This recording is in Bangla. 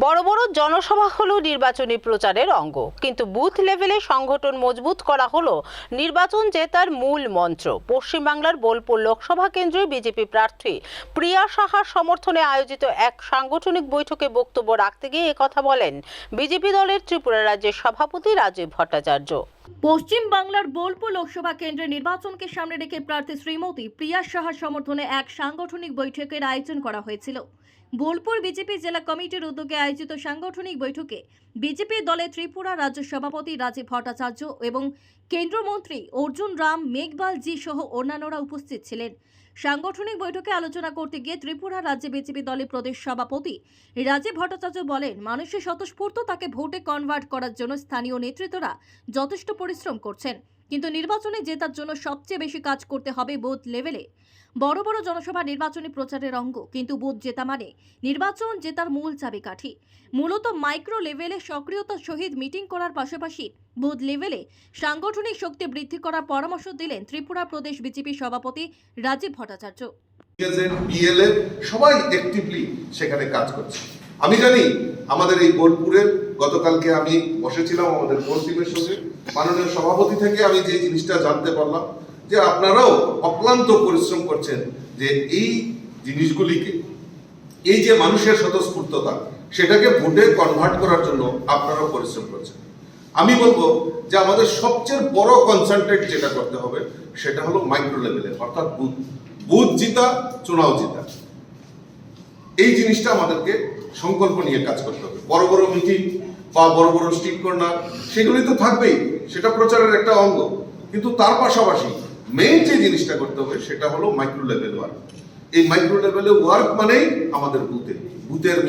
বড় বড় জনসভা হলো নির্বাচনী প্রচারের অঙ্গ। কিন্তু বুথ লেভেলে সংগঠন মজবুত করা হলো নির্বাচন জেতার মূল মন্ত্র। পশ্চিমবাংলার বোলপুর লোকসভা কেন্দ্রে বিজেপি প্রার্থী প্রিয়া সাহার সমর্থনে আয়োজিত এক সাংগঠনিক বৈঠকে বক্তব্য রাখতে গিয়ে কথা বলেন বিজেপি দলের ত্রিপুরা রাজ্যের সভাপতি রাজীব ভট্টাচার্য। পশ্চিম বাংলার বোলপুর লোকসভা কেন্দ্রের নির্বাচনকে সামনে রেখে প্রার্থী শ্রীমতী প্রিয়া সাহার সমর্থনে এক সাংগঠনিক বৈঠকের আয়োজন করা হয়েছিল। বোলপুর বিজেপি জেলা কমিটির উদ্যোগে আয়োজিত সাংগঠনিক বৈঠকে বিজেপি দলের ত্রিপুরা রাজ্য সভাপতি রাজীব ভট্টাচার্য এবং কেন্দ্রমন্ত্রী অর্জুন রাম, মেঘবাল জি সহ অন্যান্যরা উপস্থিত ছিলেন। সাংগঠনিক বৈঠকে আলোচনা করতে গিয়ে ত্রিপুরা রাজ্যে বিজেপি দলের প্রদেশ সভাপতি রাজীব ভট্টাচার্য বলেন, মানুষের স্বতঃস্ফূর্ত তাকে ভোটে কনভার্ট করার জন্য স্থানীয় নেতৃত্বরা যথেষ্ট পরিশ্রম করছেন। কিন্তু নির্বাচনে জেতার জন্য সবচেয়ে বেশি কাজ করতে হবে বুথ লেভেলে। বড় বড় জনসভা নির্বাচনী প্রচারের অঙ্গ, কিন্তু বুথ জেতা মানে নির্বাচন জেতার মূল চাবিকাঠি। মূলত মাইক্রো লেভেলে সক্রিয়তার সহিত মিটিং করার পাশাপাশি বুথ লেভেলে সাংগঠনিক শক্তি বৃদ্ধি করার পরামর্শ দিলেন ত্রিপুরা প্রদেশ বিজেপি সভাপতি রাজীব ভট্টাচার্য। সবাই সেখানে কাজ করছে। আমি জানি আমাদের এই বোলপুরের গতকালকে আমি বসেছিলাম আমাদের টিমের সঙ্গে। মাননীয় সভাপতি থেকে আমি যে জিনিসটা জানতে পারলাম, যে আপনারাও অক্লান্ত পরিশ্রম করছেন যে এই জিনিসগুলিকে, এই যে মানুষের স্বতঃস্ফূর্ততা, সেটাকে ভোটে কনভার্ট করার জন্য আপনারাও পরিশ্রম করছেন। আমি বলব যে আমাদের সবচেয়ে বড় কনসেন্ট্রেট যেটা করতে হবে, সেটা হলো মাইক্রো লেভেলে অর্থাৎ বুথ। বুথ জিতা, চুনাও জিতা। এই জিনিসটা আমাদেরকে সংকল্প নিয়ে কাজ করতে হবে। বড় বড় মিটিং বা বড় বড় স্টিক কর্নার সেগুলি তো থাকবেই, সেটা প্রচারের একটা অঙ্গ। কিন্তু তার পাশাপাশি মেইন যে জিনিসটা করতে হবে, সেটা হলো মাইক্রো লেভেল ওয়ার্ক এই মাইক্রো লেভেলে ওয়ার্ক মানেই আমাদের বুথে বুথের